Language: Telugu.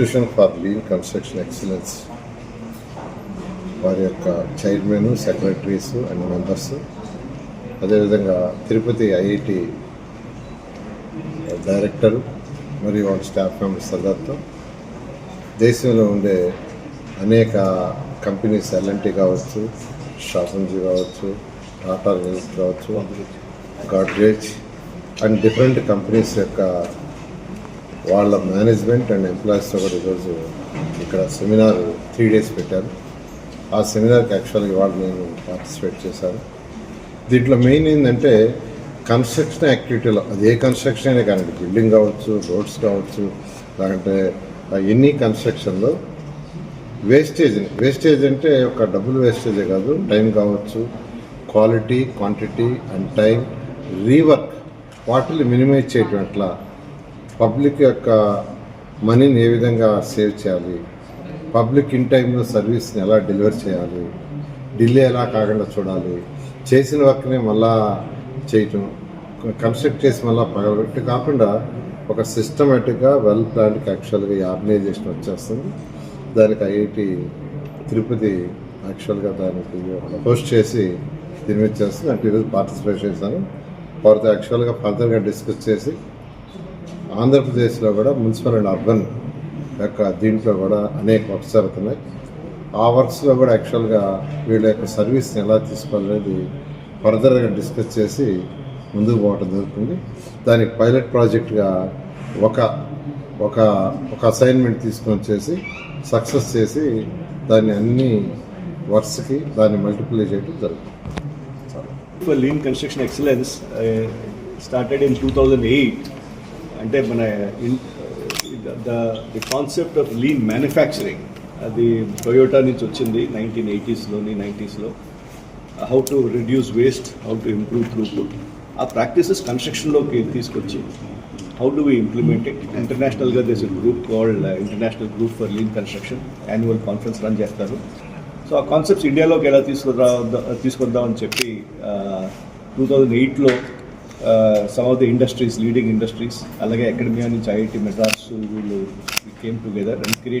Institution for lean construction excellence వారి యొక్క చైర్మన్ సెక్రటరీస్ అండ్ మెంబర్స్. అదేవిధంగా తిరుపతి ఐఐటి డైరెక్టర్ మరియు వాళ్ళ స్టాఫ్ మెంబర్స్ అందరితో దేశంలో ఉండే అనేక కంపెనీస్ ఎల్ఎన్టీ కావచ్చు షాసన్జీ కావచ్చు టాటా రిల్స్ కావచ్చు గాడ్రేజ్ అండ్ డిఫరెంట్ కంపెనీస్ యొక్క వాళ్ళ మేనేజ్మెంట్ అండ్ ఎంప్లాయీస్తో కూడా ఈరోజు ఇక్కడ సెమినార్ త్రీ డేస్ పెట్టారు. ఆ సెమినార్కి యాక్చువల్గా ఇవాళ నేను పార్టిసిపేట్ చేశాను. దీంట్లో మెయిన్ ఏంటంటే కన్స్ట్రక్షన్ యాక్టివిటీలో అది ఏ కన్స్ట్రక్షన్ అయినా కానీ బిల్డింగ్ కావచ్చు రోడ్స్ కావచ్చు లేదంటే ఎన్ని కన్స్ట్రక్షన్లో వేస్టేజ్ వేస్టేజ్ అంటే ఒక డబ్బులు వేస్టేజే కాదు టైం కావచ్చు quality quantity and time rework వాటిని మినిమైజ్ చేయటం ఎట్లా? పబ్లిక్ యొక్క మనీని ఏ విధంగా సేవ్ చేయాలి? పబ్లిక్ ఇన్ టైంలో సర్వీస్ని ఎలా డెలివర్ చేయాలి? డిలే ఎలా కాకుండా చూడాలి? చేసిన వర్క్ని మళ్ళా చేయటం కన్స్ట్రక్ట్ చేసి మళ్ళీ పగలబెట్టి కాకుండా ఒక సిస్టమేటిక్గా వెల్ ప్లాన్కి యాక్చువల్గా ఈ ఆర్గనైజేషన్ వచ్చేస్తుంది. దానికి ఐఐటి తిరుపతి యాక్చువల్గా దానికి హోస్ట్ చేసి దీని మీద చేస్తుంది. అంటే ఈరోజు పార్టిసిపేట్ చేశాను. వారితో యాక్చువల్గా ఫర్దర్గా డిస్కస్ చేసి ఆంధ్రప్రదేశ్లో కూడా మున్సిపల్ అండ్ అర్బన్ యొక్క దీంట్లో కూడా అనేక వర్క్స్ జరుగుతున్నాయి ఆ వర్క్స్లో కూడా యాక్చువల్గా వీళ్ళ యొక్క సర్వీస్ని ఎలా తీసుకోవాలనేది ఫర్దర్గా డిస్కస్ చేసి ముందుకు పోవటం జరుగుతుంది. దానికి పైలట్ ప్రాజెక్ట్గా ఒక ఒక ఒక అసైన్మెంట్ తీసుకొని వచ్చేసి సక్సెస్ చేసి దాన్ని అన్ని వర్క్స్కి దాన్ని మల్టిప్లై చేయడం జరుగుతుంది. Lean construction excellence started in two thousand eight అంటే మన the the concept of lean manufacturing అది టొయోటా నుంచి వచ్చింది నైన్టీన్ ఎయిటీస్లోని నైంటీస్లో how to reduce waste how to improve throughput ఆ ప్రాక్టీసెస్ కన్స్ట్రక్షన్లోకి తీసుకొచ్చి how do we implement it ఇంటర్నేషనల్గా this group called international group for lean construction annual conference run చేస్తారు. సో ఆ కాన్సెప్ట్స్ ఇండియాలోకి ఎలా తీసుకురా తీసుకొద్దామని చెప్పి టూ థౌజండ్ ఎయిట్లో some of the industries leading industries అలాగే అకాడమియా నుంచి ఐఐటి మెడ్రాస్ వీళ్ళు కేమ్ టుగెదర్ అండ్ క్రియేట్